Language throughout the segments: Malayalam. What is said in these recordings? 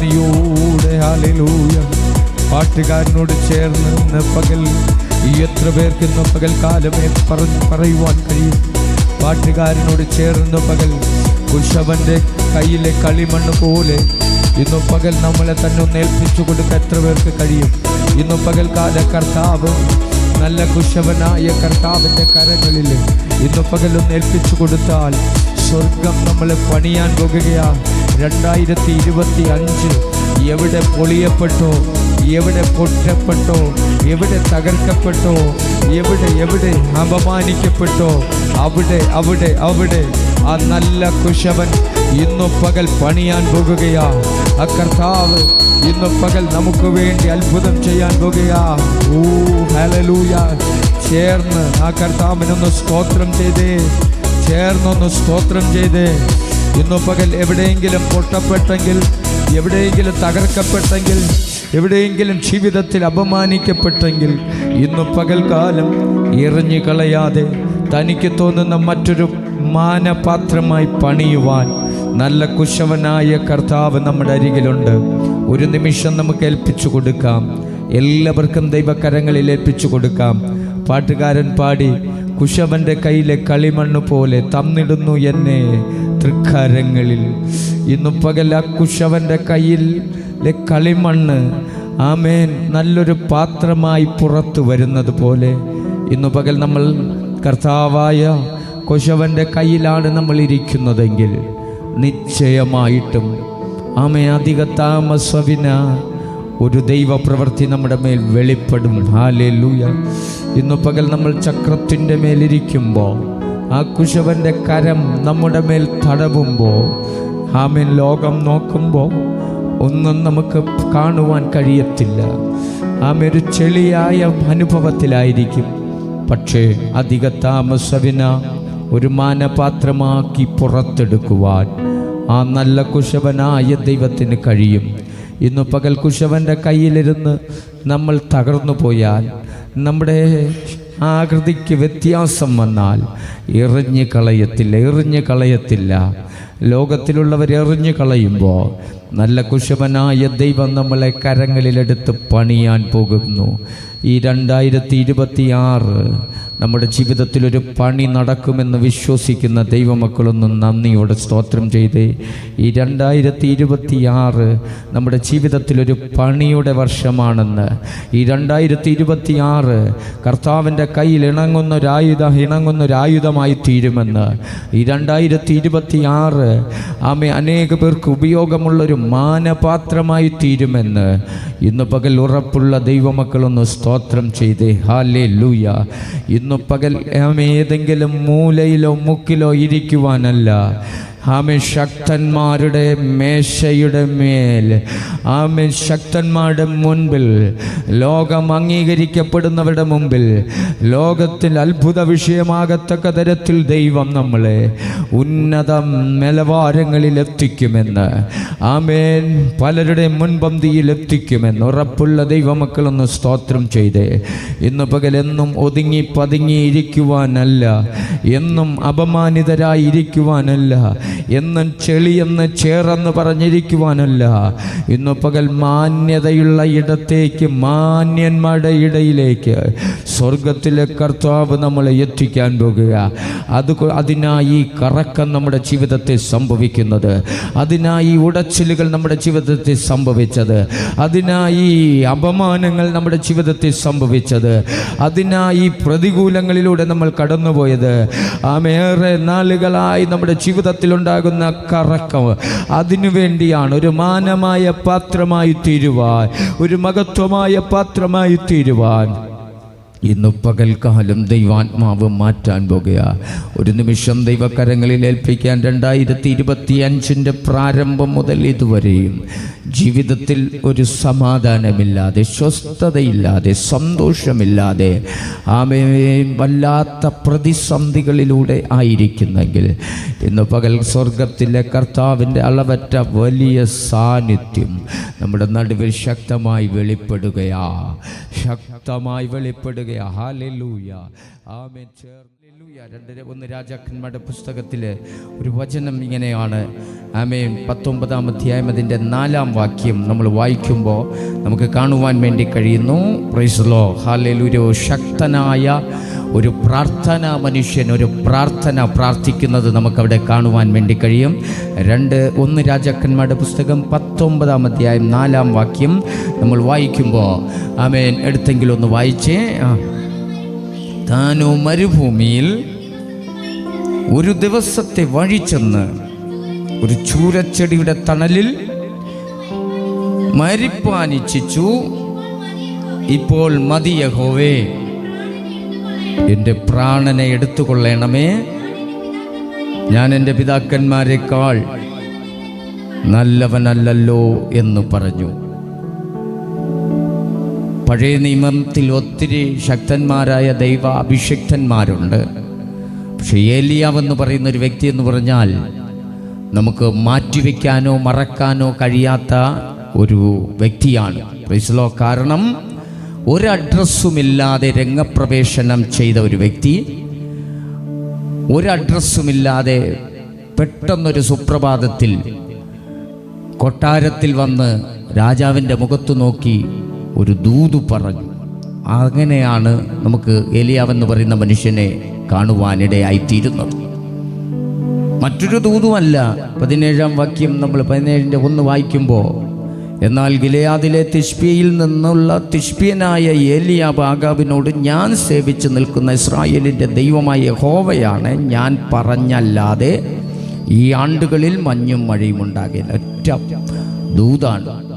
നന്ദിയോടെ ഹാലലൂയ പാട്ടുകാരനോട് ചേർന്ന് ഇന്ന് പകൽ എത്ര പേർക്ക് ഇന്ന് കാലമേ പറഞ്ഞ് പറയുവാൻ കഴിയും? പാട്ടുകാരനോട് ചേർന്ന് പകൽ കുശവന്റെ കയ്യിലെ കളിമണ്ണ് പോലെ ഇന്നു പകൽ നമ്മളെ തന്നെ ഒന്ന് ഏൽപ്പിച്ചു എത്ര പേർക്ക് കഴിയും? ഇന്നു പകൽ കാല കർത്താവ് നല്ല കുശവനായ കർത്താവിന്റെ കരങ്ങളിൽ ഇന്നു പകൽ ഒന്ന് ഏൽപ്പിച്ചു കൊടുത്താൽ സ്വർഗം നമ്മളെ പണിയാൻ പോകുകയാ. രണ്ടായിരത്തി ഇരുപത്തി അഞ്ച് എവിടെ പൊളിയപ്പെട്ടോ? എവിടെ പൊട്ടപ്പെട്ടോ? എവിടെ തകർക്കപ്പെട്ടോ? എവിടെ എവിടെ അപമാനിക്കപ്പെട്ടോ? അവിടെ അവിടെ അവിടെ. ആ നല്ല കുശവൻ ഇന്നു പകൽ പണിയാൻ പോകുകയാ. ആ കർത്താവ് ഇന്നു പകൽ നമുക്ക് വേണ്ടി അത്ഭുതം ചെയ്യാൻ പോകുകയാ. ഊ ഹലലൂയ ചേർന്ന് ആ കർത്താവിനൊന്ന് സ്തോത്രം ചെയ്തേ. ചേർന്നൊന്ന് സ്തോത്രം ചെയ്തേ. ഇന്നു പകൽ എവിടെയെങ്കിലും പൊട്ടപ്പെട്ടെങ്കിൽ എവിടെയെങ്കിലും തകർക്കപ്പെട്ടെങ്കിൽ എവിടെയെങ്കിലും ജീവിതത്തിൽ അപമാനിക്കപ്പെട്ടെങ്കിൽ ഇന്നു പകൽക്കാലം എറിഞ്ഞു കളയാതെ തനിക്ക് തോന്നുന്ന മറ്റൊരു മാനപാത്രമായി പണിയുവാൻ നല്ല കുശവനായ കർത്താവ് നമ്മുടെ അരികിലുണ്ട്. ഒരു നിമിഷം നമുക്ക് ഏൽപ്പിച്ചു കൊടുക്കാം. എല്ലാവർക്കും ദൈവകരങ്ങളിൽ ഏൽപ്പിച്ചു കൊടുക്കാം. പാട്ടുകാരൻ പാടി കുശവന്റെ കയ്യിലെ കളിമണ്ണ് പോലെ തന്നിടുന്നു എന്നെ. തൃക്കരങ്ങളിൽ ഇന്നു പകൽ കുശവന്റെ കയ്യിൽ കളിമണ്ണ്. ആമേൻ. നല്ലൊരു പാത്രമായി പുറത്തു വരുന്നത് പോലെ. ഇന്നു പകൽ നമ്മൾ കർത്താവായ കുശവന്റെ കയ്യിലാണ് നമ്മൾ ഇരിക്കുന്നതെങ്കിൽ നിശ്ചയമായിട്ടും ആമേ അധിക താമസവിന ഒരു ദൈവപ്രവൃത്തി നമ്മുടെ മേൽ വെളിപ്പെടും. ഹാലേ ലൂയ ഇന്നു പകൽ നമ്മൾ ചക്രത്തിന്റെ മേലിരിക്കുമ്പോൾ ആ കുശവന്റെ കരം നമ്മുടെ മേൽ തടവുമ്പോൾ ആമേൻ ലോകം നോക്കുമ്പോൾ ഒന്നും നമുക്ക് കാണുവാൻ കഴിയത്തില്ല. ആമ ഒരു ചെളിയായ അനുഭവത്തിലായിരിക്കും. പക്ഷേ അധിക താമസവിന ഒരു മാനപാത്രമാക്കി പുറത്തെടുക്കുവാൻ ആ നല്ല കുശവനായ ദൈവത്തിന് കഴിയും. ഇന്ന് പകൽ കുശവന്റെ കയ്യിലിരുന്ന് നമ്മൾ തകർന്നു പോയാൽ നമ്മുടെ ആകൃതിക്ക് വ്യത്യാസം വന്നാൽ എറിഞ്ഞ് കളയത്തില്ല എറിഞ്ഞ് കളയത്തില്ല. ലോകത്തിലുള്ളവർ എറിഞ്ഞ് കളയുമ്പോൾ നല്ല കുശവനായ ദൈവം നമ്മളെ കരങ്ങളിലെടുത്ത് പണിയാൻ പോകുന്നു. ഈ രണ്ടായിരത്തി ഇരുപത്തി ആറ് നമ്മുടെ ജീവിതത്തിൽ ഒരു പണി നടക്കുമെന്ന് വിശ്വസിക്കുന്ന ദൈവമക്കളൊന്നും നന്ദിയോടെ സ്തോത്രം ചെയ്തേ. ഈ രണ്ടായിരത്തി ഇരുപത്തി ആറ് നമ്മുടെ ജീവിതത്തിലൊരു പണിയുടെ വർഷമാണെന്ന്. ഈ രണ്ടായിരത്തി ഇരുപത്തി ആറ് കർത്താവിന്റെ കയ്യിൽ ഇണങ്ങുന്ന ഇണങ്ങുന്നൊരായുധമായി തീരുമെന്ന്. ഈ രണ്ടായിരത്തി ഇരുപത്തി ആറ് ആമെ അനേക പേർക്ക് ഉപയോഗമുള്ളൊരു മാനപാത്രമായി തീരുമെന്ന് ഇന്ന് പകൽ ഉറപ്പുള്ള ദൈവമക്കളൊന്ന് സ്തോത്രം ചെയ്തേ. ഹാലേ ലൂയ ഇന്ന് പകൽ ഏതെങ്കിലും മൂലയിലോ മുക്കിലോ ഇരിക്കുവാനല്ല. ആമേ ശക്തന്മാരുടെ മേശയുടെ മേൽ ആമൻ. ശക്തന്മാരുടെ മുൻപിൽ ലോകം അംഗീകരിക്കപ്പെടുന്നവരുടെ മുമ്പിൽ ലോകത്തിൽ അത്ഭുത വിഷയമാകത്തക്ക തരത്തിൽ ദൈവം നമ്മളെ ഉന്നത നിലവാരങ്ങളിൽ എത്തിക്കുമെന്ന്. ആമേൻ. പലരുടെ മുൻപന്തിയിൽ എത്തിക്കുമെന്ന്. ഉറപ്പുള്ള ദൈവമക്കളൊന്ന് സ്തോത്രം ചെയ്തേ. ഇന്ന് പകൽ എന്നും ഒതുങ്ങി പതുങ്ങി ഇരിക്കുവാനല്ല എന്നും അപമാനിതരായി ഇരിക്കുവാനല്ല എന്നും ചെളിയെന്ന് ചേറെന്ന് പറഞ്ഞിരിക്കുവാനല്ല. ഇന്നു പകൽ മാന്യതയുള്ള ഇടത്തേക്ക് മാന്യന്മാരുടെ ഇടയിലേക്ക് സ്വർഗത്തിലെ കർത്താവ് നമ്മളെ എത്തിക്കാൻ പോകുക. അത് അതിനായി ഈ കറക്കം നമ്മുടെ ജീവിതത്തിൽ സംഭവിക്കുന്നത്. അതിനായി ഉടച്ചിലുകൾ നമ്മുടെ ജീവിതത്തിൽ സംഭവിച്ചത്. അതിനായി അപമാനങ്ങൾ നമ്മുടെ ജീവിതത്തിൽ സംഭവിച്ചത്. അതിനായി പ്രതികൂലങ്ങളിലൂടെ നമ്മൾ കടന്നുപോയത്. ആമേറെ നാളുകളായി നമ്മുടെ ജീവിതത്തിൽ ഉണ്ടാകുന്ന കറക്കം. അതിനു വേണ്ടിയാണ് ഒരു മാനമായ പാത്രമായി തീരുവാൻ ഒരു മഹത്വമായ പാത്രമായി തീരുവാൻ. ഇന്ന് പകൽക്കാലം ദൈവാത്മാവ് മാറ്റാൻ പോകുക. ഒരു നിമിഷം ദൈവകരങ്ങളിൽ ഏൽപ്പിക്കാൻ രണ്ടായിരത്തി ഇരുപത്തി അഞ്ചിന്റെ പ്രാരംഭം മുതൽ ഇതുവരെയും. ജീവിതത്തിൽ ഒരു സമാധാനമില്ലാതെ സ്വസ്ഥതയില്ലാതെ സന്തോഷമില്ലാതെ ആമേ വല്ലാത്ത പ്രതിസന്ധികളിലൂടെ ആയിരിക്കുന്നെങ്കിൽ ഇന്ന് പകൽ സ്വർഗത്തിലെ കർത്താവിന്റെ അളവറ്റ വലിയ സാന്നിധ്യം നമ്മുടെ നടുവിൽ ശക്തമായി വെളിപ്പെടുകയാ. ശക്തമായി വെളിപ്പെടുകയാ. ഹാലൂയ ആമേ ചേർ. രണ്ട് ഒന്ന് രാജാക്കന്മാരുടെ പുസ്തകത്തിലെ ഒരു വചനം ഇങ്ങനെയാണ്. ആമേൻ. പത്തൊമ്പതാം അധ്യായം അതിന്റെ നാലാം വാക്യം നമ്മൾ വായിക്കുമ്പോൾ നമുക്ക് കാണുവാൻ വേണ്ടി കഴിയുന്നു. പ്രൈസ്ലോ ഹാലലൂരോ ശക്തനായ ഒരു പ്രാർത്ഥന മനുഷ്യൻ ഒരു പ്രാർത്ഥന പ്രാർത്ഥിക്കുന്നത് നമുക്കവിടെ കാണുവാൻ വേണ്ടി കഴിയും. രണ്ട് ഒന്ന് രാജാക്കന്മാരുടെ പുസ്തകം പത്തൊമ്പതാം അധ്യായം നാലാം വാക്യം നമ്മൾ വായിക്കുമ്പോൾ ആമേൻ. എടുത്തെങ്കിലും ഒന്ന് വായിച്ചേ. താനോ മരുഭൂമിയിൽ ഒരു ദിവസത്തെ വഴി ചെന്ന് ഒരു ചൂരച്ചെടിയുടെ തണലിൽ മരിപ്പാനിച്ഛിച്ചു. ഇപ്പോൾ മതിയഹോവേ എന്റെ പ്രാണനെ എടുത്തുകൊള്ളണമേ. ഞാൻ എന്റെ പിതാക്കന്മാരെക്കാൾ നല്ലവനല്ലല്ലോ എന്ന് പറഞ്ഞു. പഴയ നിയമത്തിൽ ഒത്തിരി ശക്തന്മാരായ ദൈവ അഭിഷിക്തന്മാരുണ്ട് പക്ഷെ ഏലിയാവെന്ന് പറയുന്ന ഒരു വ്യക്തി എന്ന് പറഞ്ഞാൽ നമുക്ക് മാറ്റിവെക്കാനോ മറക്കാനോ കഴിയാത്ത ഒരു വ്യക്തിയാണ്. പ്രൈസ്ലോ കാരണം ഒരു അഡ്രസ്സുമില്ലാതെ രംഗപ്രവേശനം ചെയ്ത ഒരു വ്യക്തി ഒരു അഡ്രസ്സുമില്ലാതെ പെട്ടെന്നൊരു സുപ്രഭാതത്തിൽ കൊട്ടാരത്തിൽ വന്ന് രാജാവിന്റെ മുഖത്ത് നോക്കി ഒരു ദൂതു പറഞ്ഞു. അങ്ങനെയാണ് നമുക്ക് എലിയാവെന്ന് പറയുന്ന മനുഷ്യനെ കാണുവാനിടയായിത്തീരുന്നത്. മറ്റൊരു ദൂതുമല്ല. പതിനേഴാം വാക്യം നമ്മൾ പതിനേഴിന്റെ ഒന്ന് വായിക്കുമ്പോൾ എന്നാൽ ഗിലയാദിലെ തിഷ്പിയിൽ നിന്നുള്ള തിഷ്പിയനായ ഏലിയാബ് ആഗാബിനോട് ഞാൻ സേവിച്ച് നിൽക്കുന്ന ഇസ്രായേലിന്റെ ദൈവമായ ഹോവയാണ് ഞാൻ പറഞ്ഞല്ലാതെ ഈ ആണ്ടുകളിൽ മഞ്ഞും മഴയും ഉണ്ടാകില്ല ഒറ്റ ദൂതാണ്.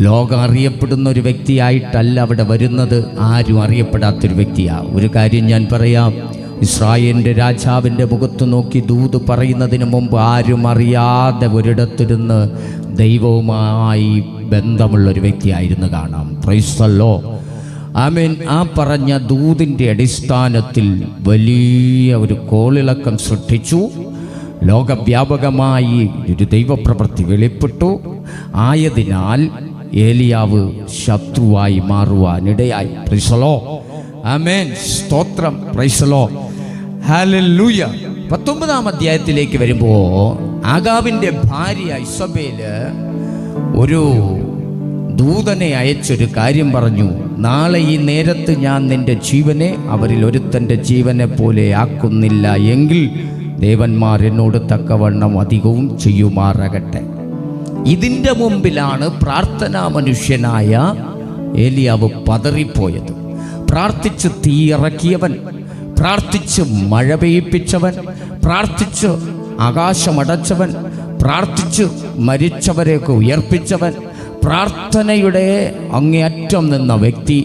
ലോകം അറിയപ്പെടുന്ന ഒരു വ്യക്തിയായിട്ടല്ല അവിടെ വരുന്നത്. ആരും അറിയപ്പെടാത്തൊരു വ്യക്തിയാണ് ഒരു കാര്യം ഞാൻ പറയാം. ഇസ്രായേലിന്റെ രാജാവിന്റെ മുഖത്ത് നോക്കി ദൂത് പറയുന്നതിന് മുമ്പ് ആരും അറിയാതെ ഒരിടത്തിരുന്ന് ദൈവവുമായി ബന്ധമുള്ള ഒരു വ്യക്തിയായിരുന്നു കാണാം. പ്രൈസ്തല്ലോ ആമീൻ ആ പറഞ്ഞ ദൂതിന്റെ അടിസ്ഥാനത്തിൽ വലിയ ഒരു കോളിളക്കം സൃഷ്ടിച്ചു. ലോകവ്യാപകമായി ഒരു ദൈവപ്രവൃത്തി വെളിപ്പെട്ടു. ആയതിനാൽ ഏലിയാവ് ശത്രുവായി മാറുവാനിടയായി. പ്രൈസലോ ആമേൻ സ്തോത്രം. പ്രൈസലോ ഹാലൂയ പത്തൊമ്പതാം അധ്യായത്തിലേക്ക് വരുമ്പോൾ ആഗാവിന്റെ ഭാര്യ ഇസബേൽ ഒരു ദൂതനെ അയച്ചൊരു കാര്യം പറഞ്ഞു. നാളെ ഈ നേരത്ത് ഞാൻ നിന്റെ ജീവനെ അവരിൽ ഒരുത്തന്റെ ജീവനെ പോലെ ആക്കുന്നില്ല എങ്കിൽ ദേവന്മാർ എന്നോട് തക്കവണ്ണം അധികവും ചെയ്യുമാറാകട്ടെ. ഇതിന്റെ മുമ്പിലാണ് പ്രാർത്ഥനാ മനുഷ്യനായ ഏലിയാവ് പതറിപ്പോയത്. പ്രാർത്ഥിച്ച് തീയിറക്കിയവൻ പ്രാർത്ഥിച്ച് മഴ പെയ്യിപ്പിച്ചവൻ പ്രാർത്ഥിച്ച് ആകാശമടച്ചവൻ പ്രാർത്ഥിച്ച് മരിച്ചവരെയൊക്കെ ഉയർപ്പിച്ചവൻ പ്രാർത്ഥനയുടെ അങ്ങേയറ്റം നിന്ന വ്യക്തി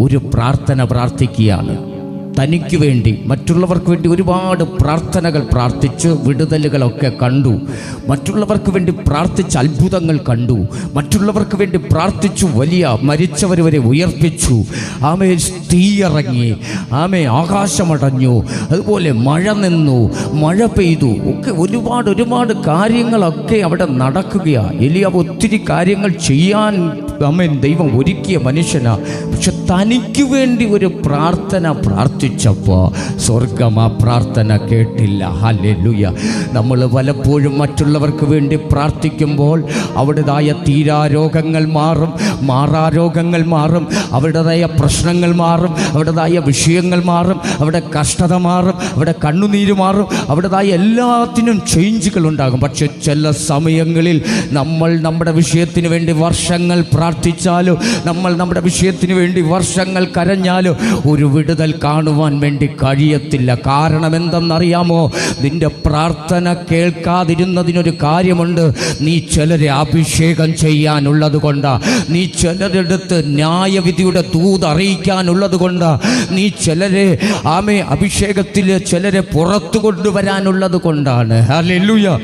ഒരു പ്രാർത്ഥന പ്രാർത്ഥിക്കുകയാണ്. തനിക്ക് വേണ്ടി മറ്റുള്ളവർക്ക് വേണ്ടി ഒരുപാട് പ്രാർത്ഥനകൾ പ്രാർത്ഥിച്ച് വിടുതലുകളൊക്കെ കണ്ടു. മറ്റുള്ളവർക്ക് വേണ്ടി പ്രാർത്ഥിച്ച് അത്ഭുതങ്ങൾ കണ്ടു. മറ്റുള്ളവർക്ക് വേണ്ടി പ്രാർത്ഥിച്ചു വലിയ മരിച്ചവർ വരെ ഉയർപ്പിച്ചു. ആമേ തീയിറങ്ങി. ആമേ ആകാശമടഞ്ഞു. അതുപോലെ മഴ നിന്നു. മഴ പെയ്തു. ഒക്കെ ഒരുപാട് ഒരുപാട് കാര്യങ്ങളൊക്കെ അവിടെ നടക്കുകയാണ് എലിയാവ് ഒത്തിരി കാര്യങ്ങൾ ചെയ്യാൻ അമ്മൻ ദൈവം ഒരുക്കിയ മനുഷ്യനാ. പക്ഷെ തനിക്ക് വേണ്ടി ഒരു പ്രാർത്ഥന പ്രാർത്ഥിച്ചപ്പോൾ സ്വർഗം ആ പ്രാർത്ഥന കേട്ടില്ല. ഹല്ലുയ നമ്മൾ പലപ്പോഴും മറ്റുള്ളവർക്ക് വേണ്ടി പ്രാർത്ഥിക്കുമ്പോൾ അവിടേതായ തീരാരോഗങ്ങൾ മാറും മാറാരോഗങ്ങൾ മാറും അവരുടേതായ പ്രശ്നങ്ങൾ മാറും അവരുടേതായ വിഷയങ്ങൾ മാറും അവിടെ കഷ്ടത മാറും അവിടെ കണ്ണുനീര് മാറും അവരുടേതായ എല്ലാത്തിനും ചേഞ്ചുകൾ ഉണ്ടാകും. പക്ഷെ ചില സമയങ്ങളിൽ നമ്മൾ നമ്മുടെ വിഷയത്തിന് വേണ്ടി വർഷങ്ങൾ പ്രാർത്ഥിച്ചാലോ നമ്മൾ നമ്മുടെ വിഷയത്തിന് വേണ്ടി വർഷങ്ങൾ കരഞ്ഞാലോ ഒരു വിടുതൽ കാണുവാൻ വേണ്ടി കഴിയത്തില്ല. കാരണം എന്തെന്നറിയാമോ നിന്റെ പ്രാർത്ഥന കേൾക്കാതിരുന്നതിനൊരു കാര്യമുണ്ട്. നീ ചിലരെ അഭിഷേകം ചെയ്യാനുള്ളത് കൊണ്ടാ. നീ ചിലരെടുത്ത് ന്യായവിധിയുടെ തൂത് അറിയിക്കാനുള്ളത് കൊണ്ടാ. നീ ചിലരെ ആമേ അഭിഷേകത്തിൽ ചിലരെ പുറത്തു കൊണ്ടുവരാനുള്ളത് കൊണ്ടാണ്. ഹല്ലേലൂയ.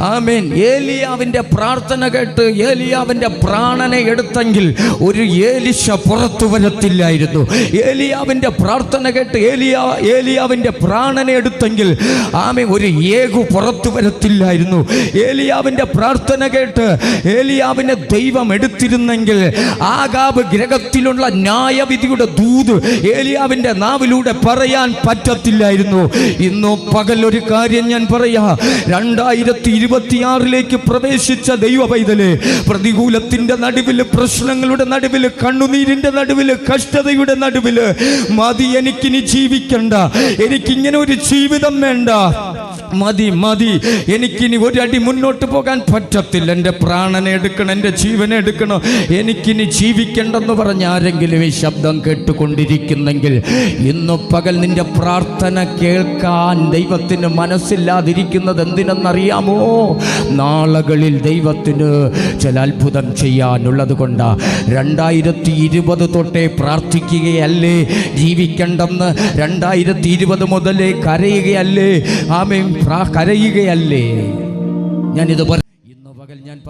ആമേൻ. ഏലിയാവിന്റെ പ്രാർത്ഥന കേട്ട് ഏലിയാവിന്റെ പ്രാണനെ എടുത്ത് എടുത്തെങ്കിൽ ഒരു ഏലിശ പുറത്തു വരത്തില്ലായിരുന്നു. ഏലിയാവിന്റെ പ്രാർത്ഥന കേട്ട് ഏലിയ ഏലിയാവിന്റെ പ്രാണനെ എടുത്തെങ്കിൽ ആമെ ഒരു ഏകു പുറത്തു വരത്തില്ലായിരുന്നു. ഏലിയാവിന്റെ പ്രാർത്ഥന കേട്ട് ഏലിയാവിനെ ദൈവം എടുത്തിരുന്നെങ്കിൽ ആകാബ് ഗ്രഹത്തിലുള്ള ന്യായവിധിയുടെ ദൂത് ഏലിയാവിന്റെ നാവിലൂടെ പറയാൻ പറ്റത്തില്ലായിരുന്നു. ഇന്നു പകൽ ഒരു കാര്യം ഞാൻ പറയാ. രണ്ടായിരത്തി ഇരുപത്തിയാറിലേക്ക് പ്രവേശിച്ച ദൈവ പൈതലെ പ്രതികൂലത്തിന്റെ നടുവിൽ പ്രശ്നങ്ങളുടെ നടുവിൽ കണ്ണുനീരിന്റെ നടുവിൽ കഷ്ടതയുടെ നടുവിൽ മതി എനിക്കിനി ജീവിക്കണ്ട. എനിക്കിങ്ങനെ ഒരു ജീവിതം വേണ്ട. മതി മതി. എനിക്കിനി ഒരടി മുന്നോട്ട് പോകാൻ പറ്റത്തില്ല. എന്റെ പ്രാണനെ എടുക്കണം എന്റെ ജീവനെ എടുക്കണം. എനിക്കിനി ജീവിക്കണ്ടെന്ന് പറഞ്ഞ ആരെങ്കിലും ഈ ശബ്ദം കേട്ടുകൊണ്ടിരിക്കുന്നെങ്കിൽ ഇന്നു പകൽ നിന്റെ പ്രാർത്ഥന കേൾക്കാൻ ദൈവത്തിന് മനസ്സില്ലാതിരിക്കുന്നത് എന്തിനെന്നറിയാമോ? നാളുകളിൽ ദൈവത്തിന് ചില അത്ഭുതം ചെയ്യാനുള്ളത് കൊണ്ടാ. രണ്ടായിരത്തി ഇരുപത് തൊട്ടേ പ്രാർത്ഥിക്കുകയല്ലേ? ജീവിക്കണ്ടെന്ന് രണ്ടായിരത്തി ഇരുപത് മുതലേ കരയുകയല്ലേ? പ്രാ- കരയുകയല്ലേ? ഞാനിത് പറ ഇന്ന് പകൽ ഞാൻ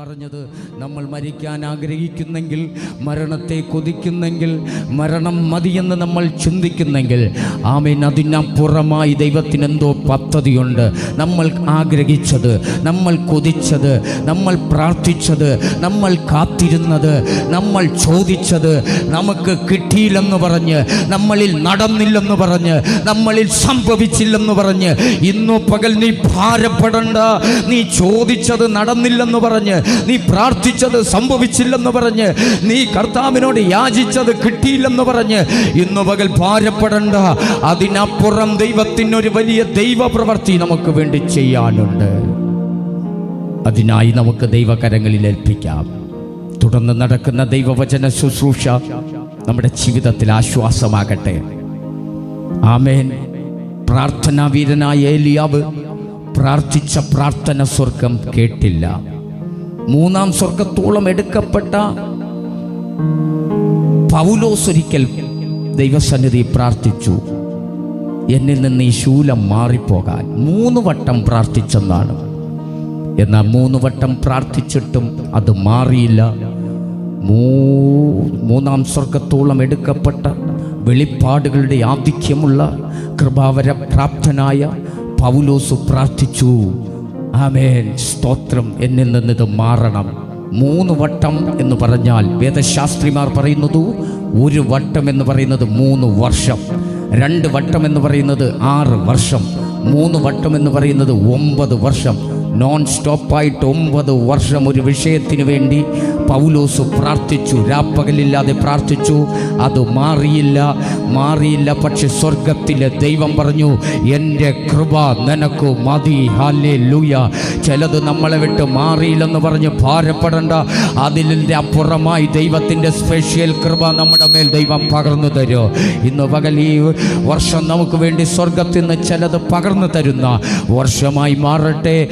പറഞ്ഞത്. നമ്മൾ മരിക്കാൻ ആഗ്രഹിക്കുന്നെങ്കിൽ മരണത്തെ കൊതിക്കുന്നെങ്കിൽ മരണം മതിയെന്ന് നമ്മൾ ചിന്തിക്കുന്നെങ്കിൽ ആമീൻ. അതിനപ്പുറമായി ദൈവത്തിന് എന്തോ പദ്ധതിയുണ്ട്. നമ്മൾ ആഗ്രഹിച്ചത് നമ്മൾ കൊതിച്ചത് നമ്മൾ പ്രാർത്ഥിച്ചത് നമ്മൾ കാത്തിരുന്നത് നമ്മൾ ചോദിച്ചത് നമുക്ക് കിട്ടിയില്ലെന്ന് പറഞ്ഞ് നമ്മളിൽ നടന്നില്ലെന്ന് പറഞ്ഞ് നമ്മളിൽ സംഭവിച്ചില്ലെന്ന് പറഞ്ഞ് ഇന്നു പകൽ നീ ഭാരപ്പെടണ്ട നീ ചോദിച്ചത് നടന്നില്ലെന്ന് പറഞ്ഞ് നീ പ്രാർത്ഥിച്ചത് സംഭവിച്ചില്ലെന്ന് പറഞ്ഞ് നീ കർത്താവിനോട് യാചിച്ചത് കിട്ടിയില്ലെന്ന് പറഞ്ഞ് ഇന്ന് പകൽ ഭാരപ്പെടണ്ട. അതിനപ്പുറം ദൈവത്തിനൊരു വലിയ ദൈവ ദൈവപ്രവൃത്തി നമുക്ക് വേണ്ടി ചെയ്യാനുണ്ട്. അതിനായി നമുക്ക് ദൈവകരങ്ങളിൽ ഏൽപ്പിക്കാം. തുടർന്ന് നടക്കുന്ന ദൈവവചന ശുശ്രൂഷ നമ്മുടെ ജീവിതത്തിൽ ആശ്വാസമാകട്ടെ. ആമേൻ. പ്രാർത്ഥനാവീരനായ ഏലിയാവ് പ്രാർത്ഥിച്ച പ്രാർത്ഥന സ്വർഗം കേട്ടില്ല. മൂന്നാം സ്വർഗത്തോളം എടുക്കപ്പെട്ട പൗലോസ് ഒരിക്കൽ ദൈവസന്നിധി പ്രാർത്ഥിച്ചു. എന്നിൽ നിന്ന് ഈ ശൂലം മാറിപ്പോകാൻ മൂന്ന് വട്ടം പ്രാർത്ഥിച്ചെന്നാണ്. എന്നാൽ മൂന്ന് വട്ടം പ്രാർത്ഥിച്ചിട്ടും അത് മാറിയില്ല. മൂന്നാം സ്വർഗത്തോളം എടുക്കപ്പെട്ട വെളിപ്പാടുകളുടെ ആധിക്യമുള്ള കൃപാവര പ്രാപ്തനായ പൗലോസ് പ്രാർത്ഥിച്ചു. ആമേൻ. സ്തോത്രം എന്നിൽ നിന്നിത് മാറണം. മൂന്ന് വട്ടം എന്ന് പറഞ്ഞാൽ വേദശാസ്ത്രിമാർ പറയുന്നത് ഒരു വട്ടം എന്ന് പറയുന്നത് മൂന്ന് വർഷം. രണ്ട് വട്ടം എന്ന് പറയുന്നത് ആറ് വർഷം. മൂന്ന് വട്ടം എന്ന് പറയുന്നത് ഒമ്പത് വർഷം. നോൺ സ്റ്റോപ്പായിട്ട് ഒമ്പത് വർഷം ഒരു വിഷയത്തിന് വേണ്ടി പൗലോസ് പ്രാർത്ഥിച്ചു. രാപ്പകലില്ലാതെ പ്രാർത്ഥിച്ചു. അത് മാറിയില്ല. മാറിയില്ല. പക്ഷെ സ്വർഗത്തിലെ ദൈവം പറഞ്ഞു എന്റെ കൃപ നിനക്ക് മതി. ഹാലേ ലൂയ ചിലത് നമ്മളെ വിട്ട് മാറിയില്ലെന്ന് പറഞ്ഞ് ഭാരപ്പെടണ്ട. അതിലിന്റെ അപ്പുറമായി ദൈവത്തിന്റെ സ്പെഷ്യൽ കൃപ നമ്മുടെ മേൽ ദൈവം പകർന്നു തരുമോ ഇന്ന് പകൽ ഈ വർഷം നമുക്ക് വേണ്ടി സ്വർഗത്തിൽ നിന്ന് ചിലത് പകർന്നു തരുന്ന വർഷമായി മാറട്ടെ.